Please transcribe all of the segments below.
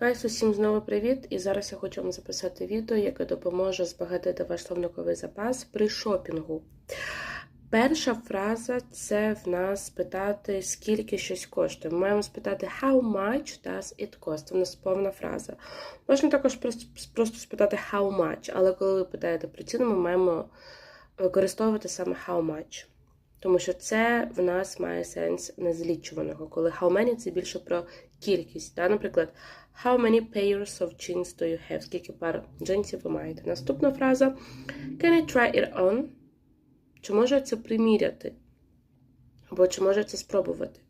Гайс, усім знову привіт! І зараз я хочу вам записати відео, яке допоможе збагатити ваш словниковий запас при шопінгу. Перша фраза це в нас питати, скільки щось коштує. Ми маємо спитати how much does it cost? У нас повна фраза. Можна також просто, спитати how much, але коли ви питаєте про ціну, ми маємо використовувати саме how much. Тому що це в нас має сенс незлічуваного, коли how many це більше про кількість. Да? Наприклад, how many pairs of jeans do you have? Скільки пар джинсів ви маєте? Наступна фраза Can I try it on? Чи може я це приміряти? Або чи може я це спробувати?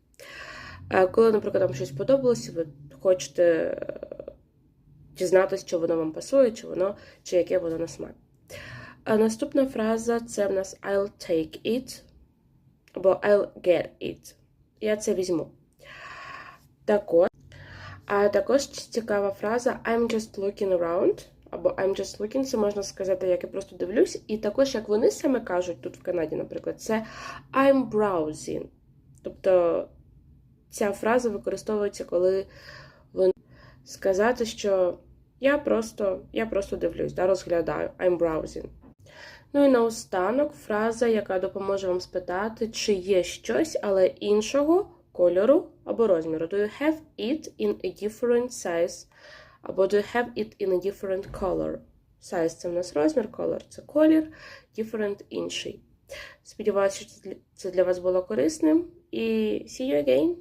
Коли, наприклад, вам щось подобалося, ви хочете е, дізнатися, чи воно вам пасує, чи воно, чи яке воно на смак. Наступна фраза це в нас I'll take it або I'll get it. Я це візьму. Також, а також цікава фраза I'm just looking around. Або I'm just looking, це можна сказати, як я просто дивлюсь. І також, як вони саме кажуть тут в Канаді, наприклад, це I'm browsing. Тобто ця фраза використовується, коли вони сказати, що я просто я просто дивлюсь, да, розглядаю, I'm browsing. Ну і наостанок фраза, яка допоможе вам спитати, чи є щось, але іншого кольору або розміру. Do you have it in a different size? Або do you have it in a different color? Size – це в нас розмір, color – це колір, different – інший. Сподіваюся, що це для вас було корисним. І see you again!